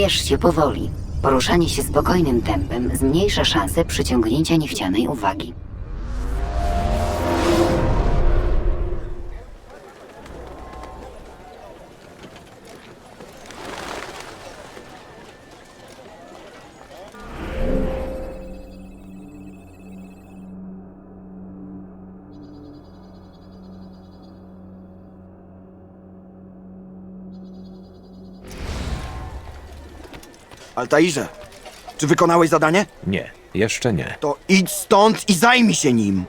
Spiesz się powoli. Poruszanie się spokojnym tempem zmniejsza szanse przyciągnięcia niechcianej uwagi. Altairze, czy wykonałeś zadanie? Nie, jeszcze nie. To idź stąd i zajmij się nim.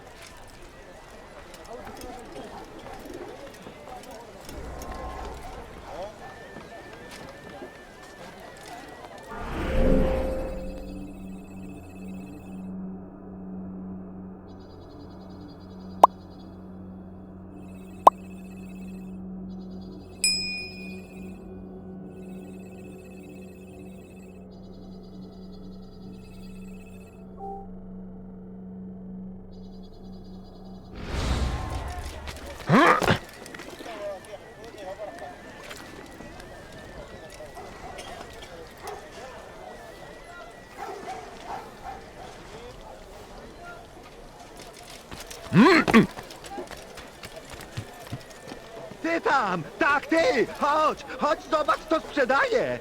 Ty tam! Tak, ty! Chodź! Chodź, zobacz, co sprzedaje!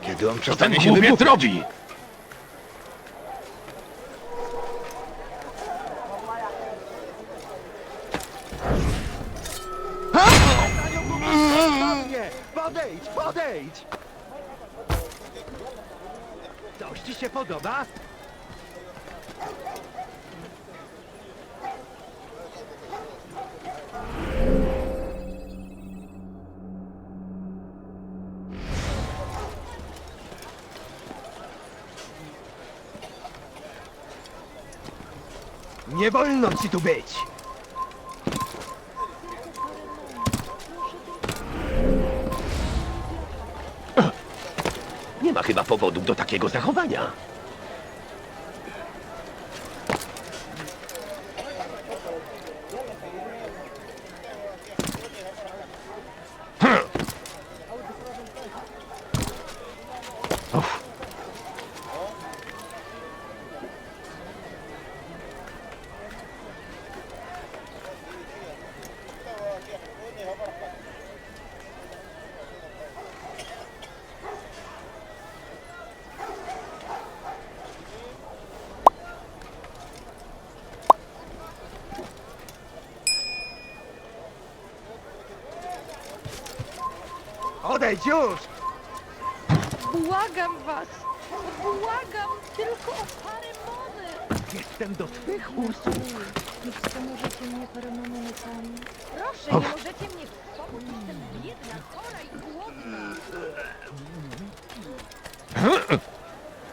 Kiedy on przestanie się głupiec robi? Nie! Podejdź, podejdź! Coś ci się podoba? Nie wolno ci tu być! Nie ma chyba powodów do takiego zachowania. Odejdź już! Błagam was! Błagam tylko o parę monet! Jestem do twych usług! Nie wspomożecie mnie paroma monetami? Proszę, nie możecie mnie wspomóc! Jestem biedna, chora i głodna!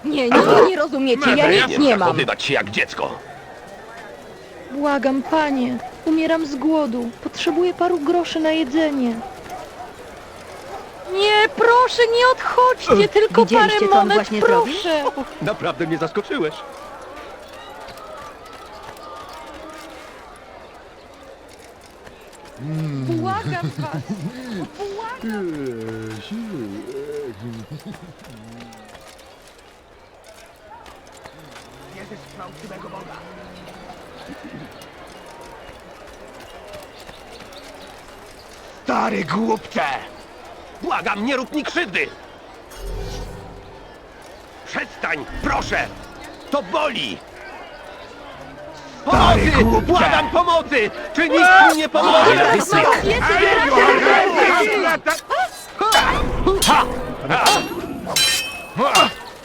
Nie, nie, nie rozumiecie, ja nic nie mam! zachowywać się jak dziecko. Błagam, panie, umieram z głodu. Potrzebuję paru groszy na jedzenie. Nie, proszę, nie odchodźcie, tylko parę co on monet, właśnie zrobił? proszę! Naprawdę mnie zaskoczyłeś! Błagam was! Błagam! Wierzysz w fałszywego Boga! Stary głupcze! Błagam, nie rób mi krzywdy! Przestań, proszę! To boli! Pomocy! głupcze! Błagam pomocy! Czy nikt mi nie pomoże?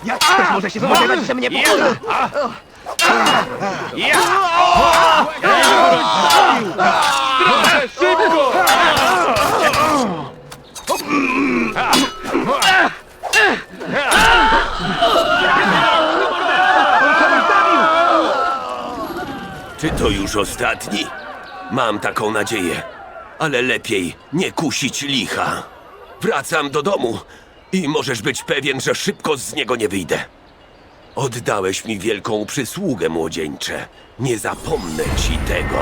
Jak ktoś może się spodziewać, że mnie pokona? Ja! Trochę szybko! Czy to już ostatni? Mam taką nadzieję. Ale lepiej nie kusić licha. Wracam do domu i możesz być pewien, że szybko z niego nie wyjdę. Oddałeś mi wielką przysługę, młodzieńcze. Nie zapomnę ci tego.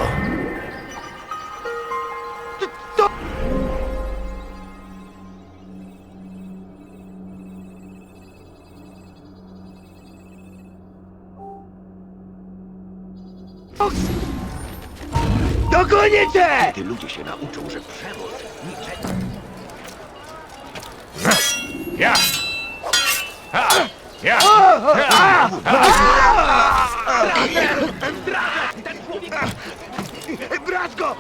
Dogonię cię! Kiedy ludzie się nauczą, że przemoc niczego... Ja! Ha! Ja! Brać go!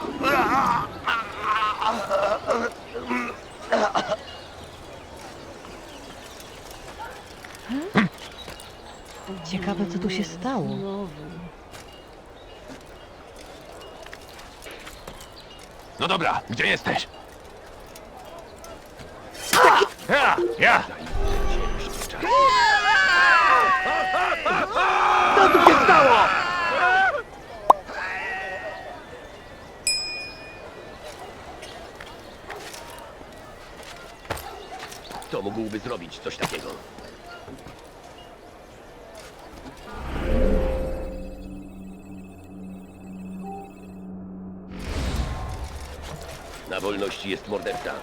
Ciekawe, co tu się stało. No dobra, gdzie jesteś? Ja! Ja! Co tu się stało? Kto mógłby zrobić coś takiego? Wolności jest morderca.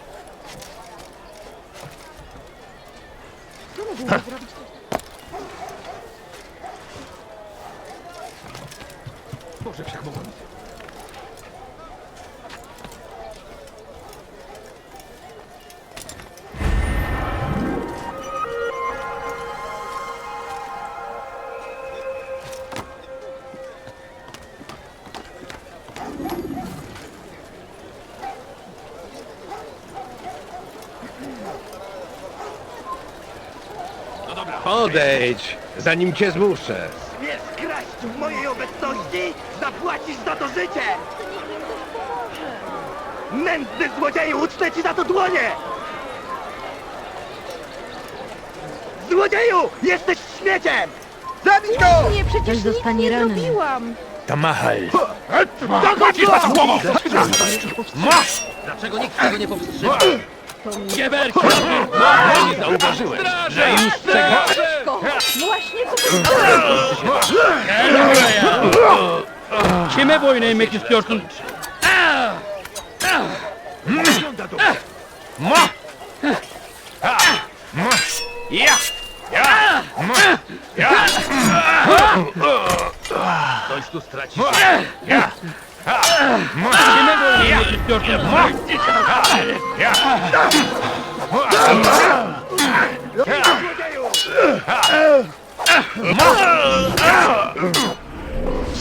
Boże wszechmogący. Odejdź, zanim cię zmuszę. Wiesz, kraść w mojej obecności? Zapłacisz za to życie! Nędzny złodzieju, ucztę ci za to dłonie! Złodzieju! Jesteś śmieciem! Zabij go! Nie, przecież Ktoś nic zostanie nie ranny. zrobiłam. Tamahal! Dokąd go! głową! Masz! Dlaczego nikt tego nie powstrzymał? Giebercie! Nie zauważyłem, że już przegrałem! Ko, Właśnie to Kime boyun eğmek istiyorsun? Ma! Ha! Ma! Ja! Ja! Ma! Ja! Ktoś tu stracił. Ja! Ha! Ma! Kime boyun eğmek istiyorsun? Ma! Ha! Ja!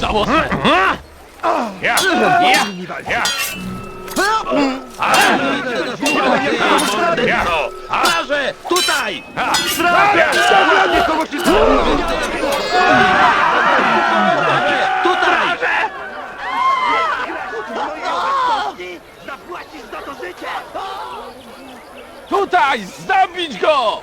Żałosne! Ja! Ja! Ja! Ja! Straże! Tutaj! Tutaj! Zapłacisz za to życie! Tutaj! Zabić go!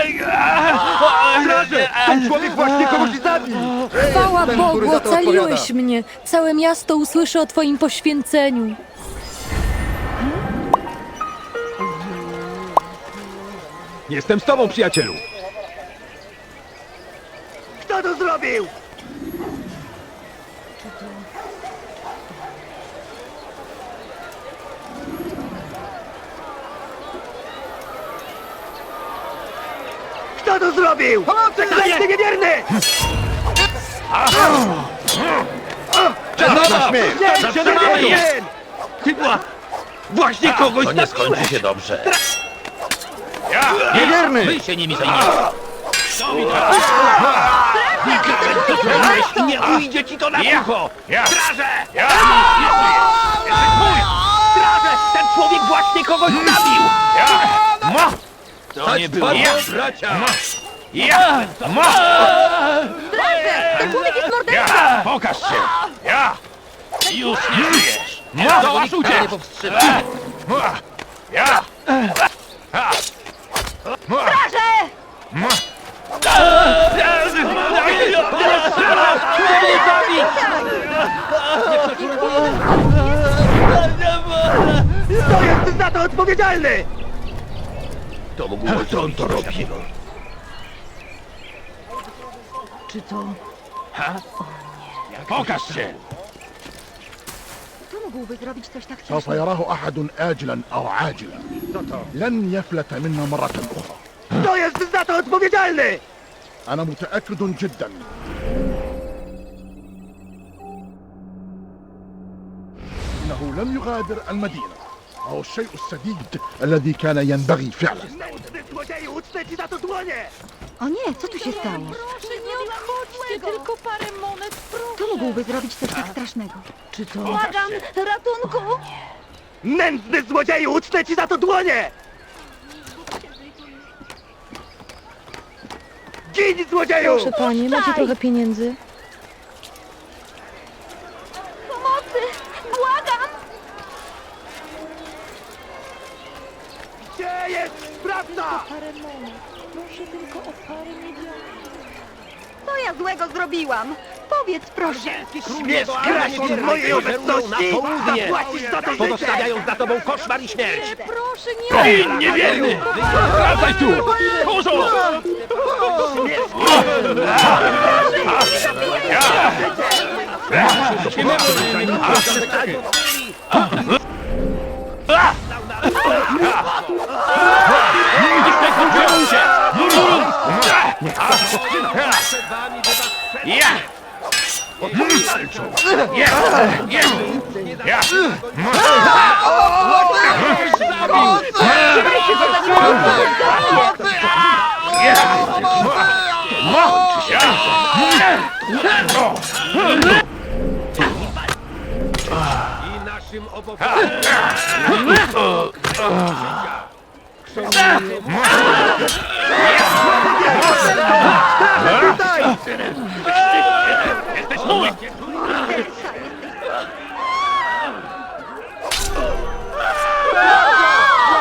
Ten człowiek właśnie kogoś zabił! Chwała Bogu, ocaliłeś mnie. Całe miasto usłyszy o twoim poświęceniu. Jestem z tobą, przyjacielu! Kto to zrobił? To zrobił? Przeklęty niewierny! Czas na śmierć! Zatrzymamy je! Chyba właśnie kogoś To nie skończy się dobrze. Ja! Niewierny! Wy się nimi zajmiecie. Nie ujdzie ci to na Ja! ucho! Straże! Ja! Straże! Ten człowiek właśnie kogoś zabił! Ja! Ma! To nie było. Ja! bracia! Ja! Ma! Ten człowiek jest mordercą! Ja! Pokaż się! Ja! Już nie żyjesz! Ma! To nikt tego nie powstrzyma! Ma! Ja! Ha! Straże! Kto jest za to odpowiedzialny? To mogło co on to robi? Czy to... Ha? O nie. Pokaż się! سوف يراه أحد آجلا أو عاجلا لن يفلت منا مرة أخرى أنا متأكد جدا إنه لم يغادر المدينة أو الشيء السديد الذي كان ينبغي فعله Nędzny złodzieju, ucnę ci za to dłonie! O nie, co tu się stało? Proszę, nie odchodźcie, tylko parę monet, proszę. Kto mógłby zrobić coś tak strasznego? Czy to... Błagam, ratunku! Nędzny złodzieju, ucnę ci za to dłonie! Gin, złodzieju! Proszę panie, macie trochę pieniędzy? Parę monet. Proszę tylko o parę milionów. Co ja złego zrobiłam? Powiedz proszę! Śmiesz kraść w mojej obecności? Zapłacisz za to życie! Pozostawiając za tobą koszmar i śmierć! Proszę, nie... Ty niewierny! Wracaj tu! Tchórzu! Ja! Ja! Ja! I naszym obowiązkiem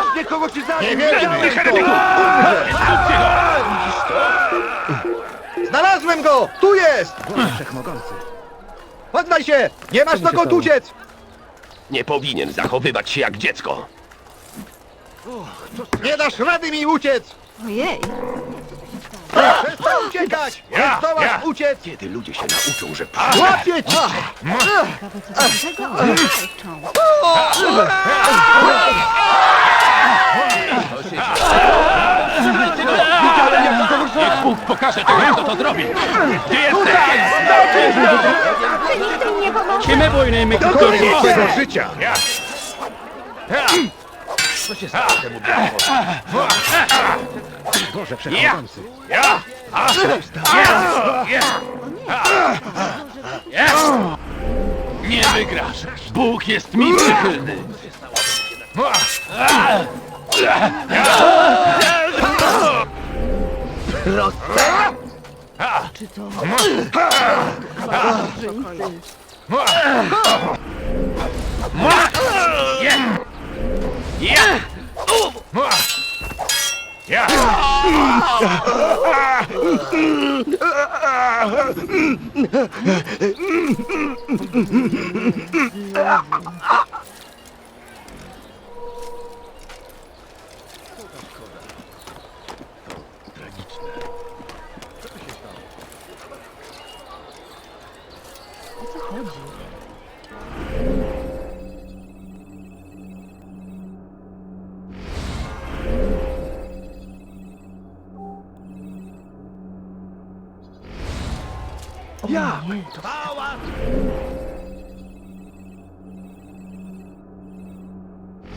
Właśnie kogo ci zabił! Znalazłem go! Tu jest! Wszechmogący. Poddaj się! Nie masz dokąd uciec! Nie powinien zachowywać się jak dziecko. Nie dasz rady mi uciec! Ojej! Przestań uciekać! Ja! Zdołasz Ja! uciec! Kiedy ludzie się nauczą, że Łapię cię! Czego one walczą? Niech Bóg pokaże tobie, kto to zrobi! Gdzie jesteś? Kime boyunayım ekliyorum. Twojego życia! Ja! Ja! Co się stało temu? Boże Ja! Ja! A! Ja! Ja! Nie wygrasz! Bóg jest mi przychylny! Ja! Yeah!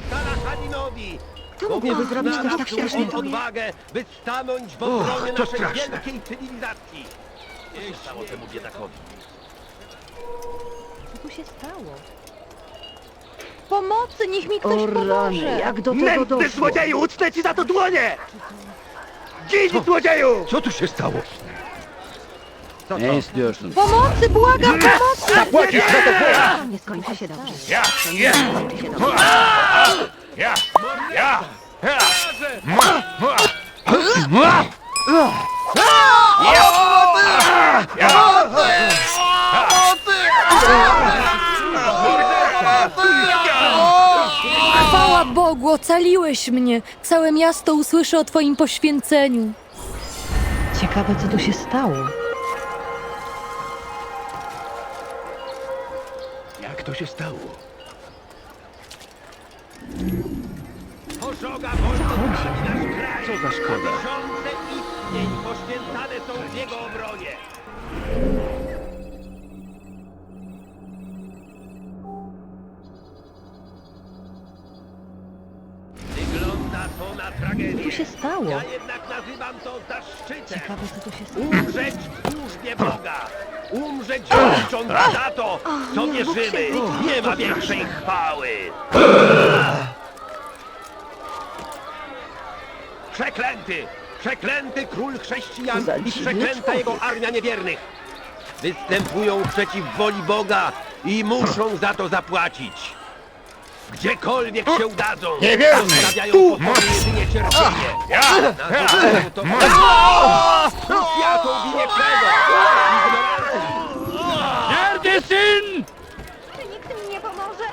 Tarachaninowi! Kto mógłby zrobić coś tak strasznego? odwagę, by stanąć w obronie naszej straszne. wielkiej cywilizacji. Co się stało temu biedakowi? Co tu się stało? Pomocy, niech mi ktoś pomoże! jak do tego Nędzny doszło? złodzieju, ucnę ci za to dłonie! Gin, złodzieju! Co tu się stało? Ne istiyorsun? Pomocy, błagam, pomocy! Zapłacisz za to Nie skończy się dobrze. Ja! Ja! Skończy się dobrze. Ja! Ja! Ja! Chwała Chwała Bogu, ocaliłeś mnie! Całe miasto usłyszy o twoim poświęceniu. Ciekawe, co tu się stało. Jak to się stało? Pożoga wolno nasz kraj! Co za szkoda. Tysiące istnień poświęcane są w jego obronie! Co tu się stało? Ja jednak nazywam to zaszczytem. Ciekawe, co tu się stało. Umrzeć w służbie Boga! Umrzeć walcząc za to, co wierzymy! Nie ma większej chwały! Przeklęty! Przeklęty król chrześcijan i przeklęta jego armia niewiernych! Występują przeciw woli Boga i muszą za to zapłacić! Gdziekolwiek się udadzą, Niewierny! stawiają po sobie jedynie cierpienie! Ja! Nazywają to krucjatą w imię czego? Mierdy syn! Czy nikt mi nie pomoże?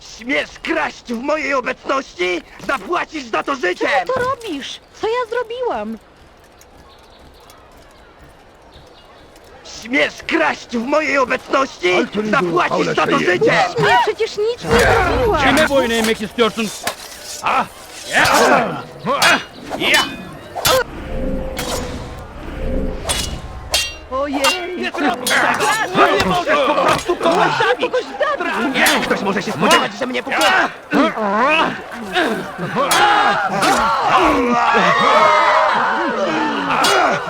Śmiesz kraść w mojej obecności? Zapłacisz za to życiem! Co to robisz? Co ja zrobiłam? Śmiesz kraść w mojej obecności? Nie Zapłacisz za to życiem! Nie, przecież nic nie zrobiłam. Kime boyun eğmek istiyorsun? Ja! Ojej! Nie zrobisz tego! Nie możesz po prostu kogoś zabić! Ktoś może się spodziewać, że mnie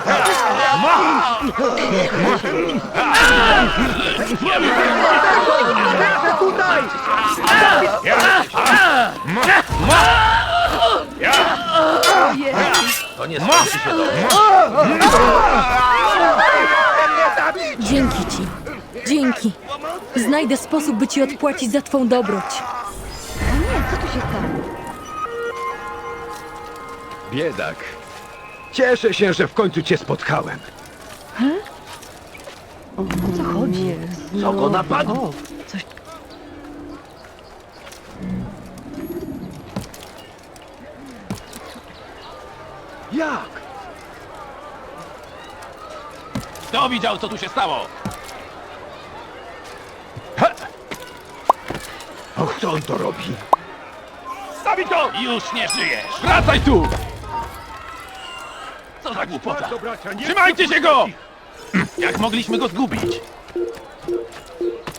pokocha! To nie skończy się dobrze. Dzięki ci. Dzięki. Znajdę sposób, by ci odpłacić za twą dobroć. O nie, co tu się stało? Biedak. Cieszę się, że w końcu cię spotkałem. O co chodzi? Co go napadło? Coś... Jak? Kto widział, co tu się stało? Och, co on to robi? Stawi to! Już nie żyjesz! Wracaj tu! Co za głupota! Bardzo, bracia, nie... Trzymajcie się go! Jak mogliśmy go zgubić?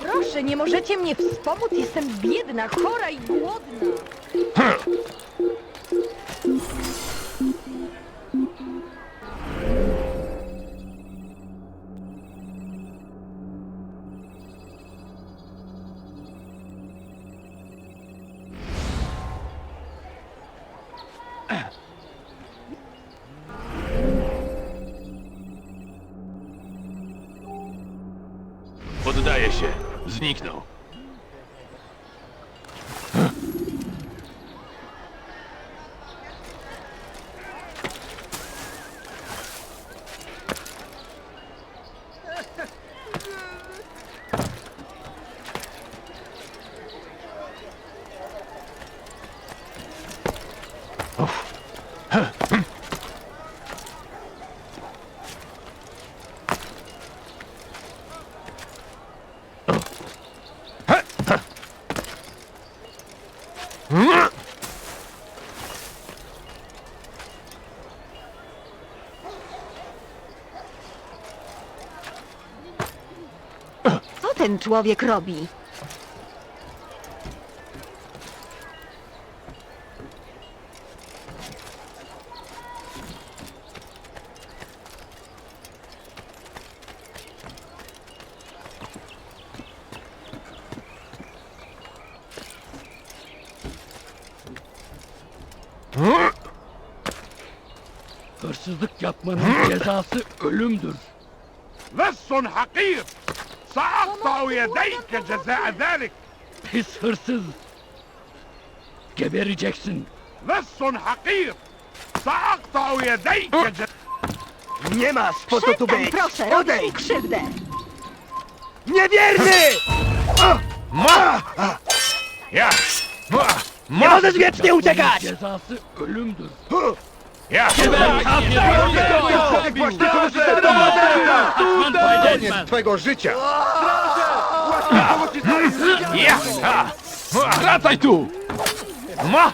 Proszę, nie możecie mnie wspomóc? Jestem biedna, chora i głodna. Się. Zniknął. ten człowiek robi? Hırsızlık yapmanın cezası ölümdür. Ve son hakir! سأقطع يديك جزاء ذلك Pis hırsız. Gebereceksin. لص حقير سأقطع يديك جزاء Nie masz po co tu Przestań, być! proszę, robisz mi Odejdź! krzywdę. Niewierny! Ma! Ja! Ma! Nie możesz wiecznie uciekać! Cezası ölümdür. Ja! Właśnie do morderstwa! Koniec twego życia! Ja! Ha! Wracaj tu! Ma!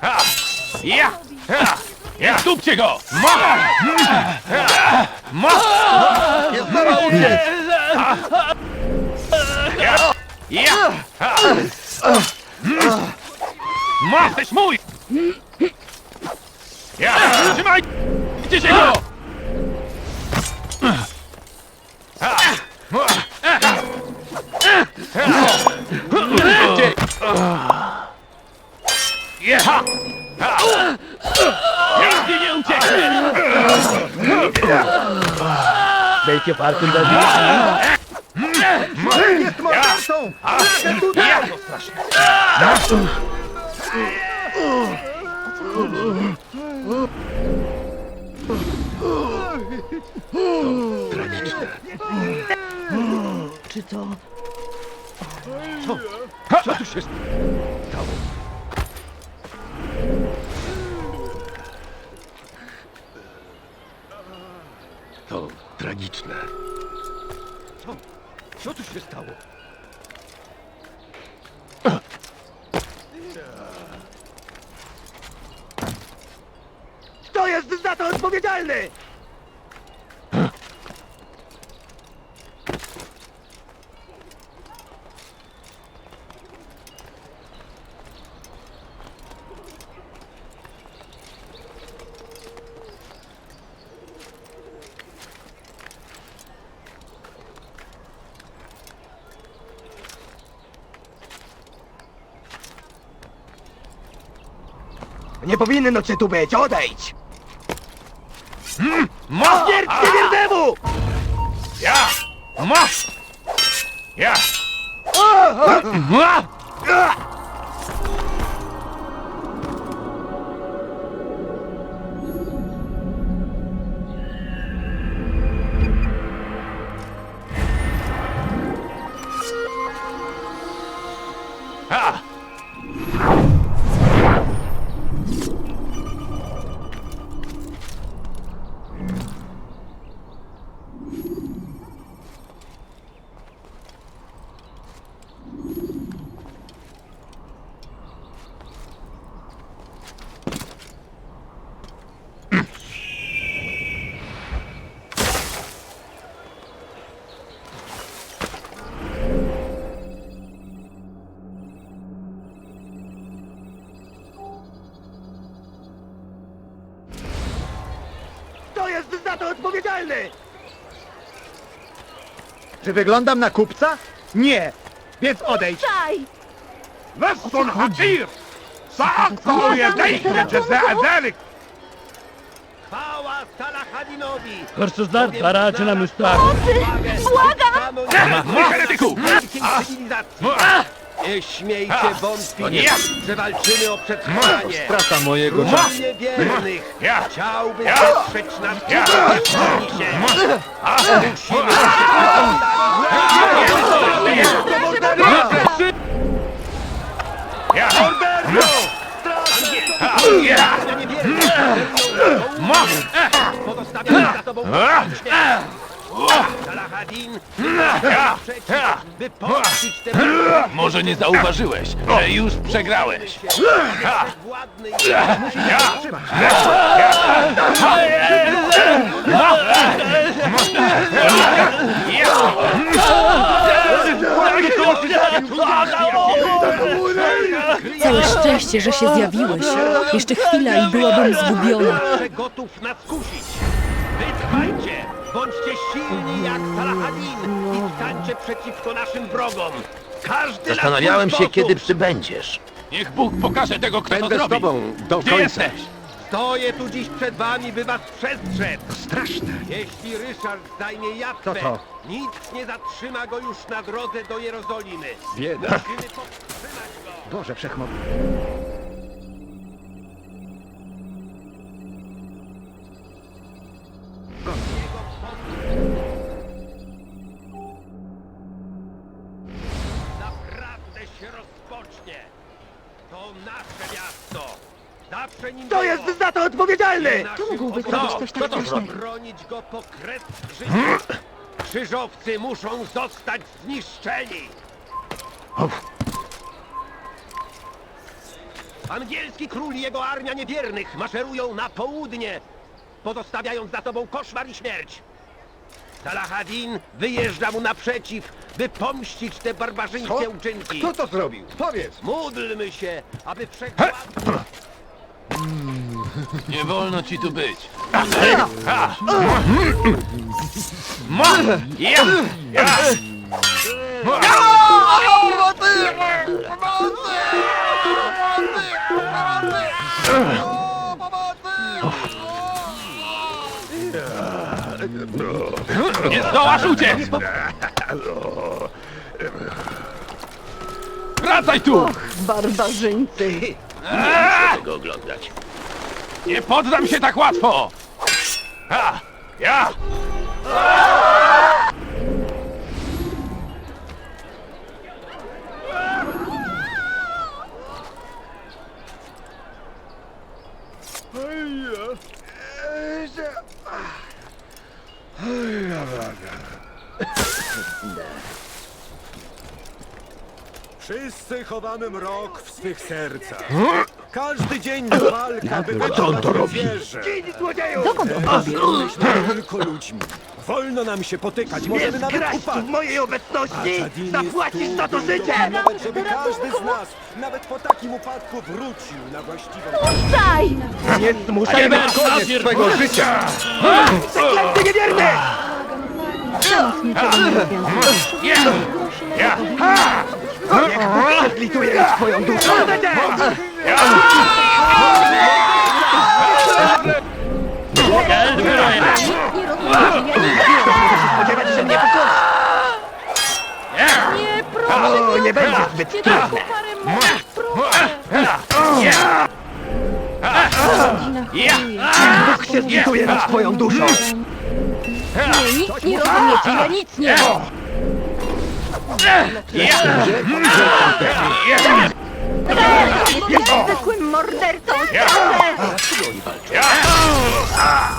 Ha! Ja! Ha! Ja! Dupcie go! Ma! Ha! Ma! Nie uciec! Ja! Ja! Ha! Ma! Jesteś mój! Ja! Trzymaj! Gdzie się go! Ja! Nigdy nie uciekniesz! Belki farkında değil. Jest mordercą! Ja! Czy to... Co tu się stało? To tragiczne. Co? Co tu się stało? Kto jest za to odpowiedzialny? Nie powinno cię tu być, odejdź! Ma! Śmierć niewiernemu! Ja! Ma! Ja! Ma! Czy wyglądam na kupca? Nie! Więc odejdź! Puszczaj! Lesson Hadir! Saakto jedejkę, czy se Azeryk! Chwała Salahadinowi! Hırsızlar para açına müstahak. Pomocy! Błagam! Mahmut! Heretyku! Cywilizacji! Ah! Nie śmiejcie wątpić, nie. że walczymy o przetrwanie! Strata mojego czasu! niewiernych! Ja! Chciałby Ja! wesprzeć nas Ja! się! Musimy Ja! Ja! Ma! Pozostawiamy za tobą Salahadin! Ja! By pomścić te Może nie zauważyłeś, że już przegrałeś. władny Całe szczęście, że się zjawiłeś. Jeszcze chwila i byłabym zgubiona. Gotów nas kusić! Wytrwajcie! Bądźcie silni jak Salahadin i stańcie przeciwko naszym wrogom! Każdy na Zastanawiałem swój się, sposób. kiedy przybędziesz. Niech Bóg pokaże tego, kto to Będę z zrobi. tobą do Gdzie końca. jesteś? Stoję tu dziś przed wami, by was przestrzec! Straszne! Jeśli Ryszard zajmie Jatwę, To nic nie zatrzyma go już na drodze do Jerozolimy. Bieda. Musimy powstrzymać go! Boże wszechmogący! Nasze miasto! Zawsze nim Kto jest za to odpowiedzialny? Naszym mógłby zrobić coś tak strasznego? Bronić go po kres. Krzyżowcy muszą zostać zniszczeni! Angielski król i jego armia niewiernych maszerują na południe, pozostawiając za sobą koszmar i śmierć. Salahadin wyjeżdża mu naprzeciw, by pomścić te barbarzyńskie Co? uczynki. Kto to zrobił? Powiedz! Módlmy się, aby wszechwładny... Nie wolno ci tu być. Nie zdołasz uciec! Wracaj tu! Barbarzyńcy. Tego oglądać. Nie poddam się tak łatwo! Ha! Ja! Wszyscy chowamy mrok w swych sercach. Każdy dzień to walka, by wytrwać wieżę. Dokąd on pobiegł? Jesteśmy tylko ludźmi. Wolno nam się potykać, możemy nawet upadać. mojej A obecności Jadin jest tu, Nawet żeby każdy z nas, nawet po takim upadku wrócił na właściwą Daj! Nie zmuszaj na koniec życia! Przeklęty niewierny! Przemoc niczego nie rozwiązuje. Niech Bóg zlituje twoją duszę! Spodziewać się mnie pokoju! Nie, proszę, O, nie będzie zbyt trudne! parę moc, proszę. Bóg się zlituje nad twoją duszą! Nie, nic nie rozumiecie, ja nic nie wiem. Jest zwykłym mordercą,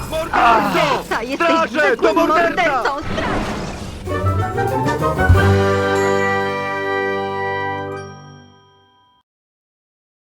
Morderco! Ta jesteś zwykłym mordercą, straż!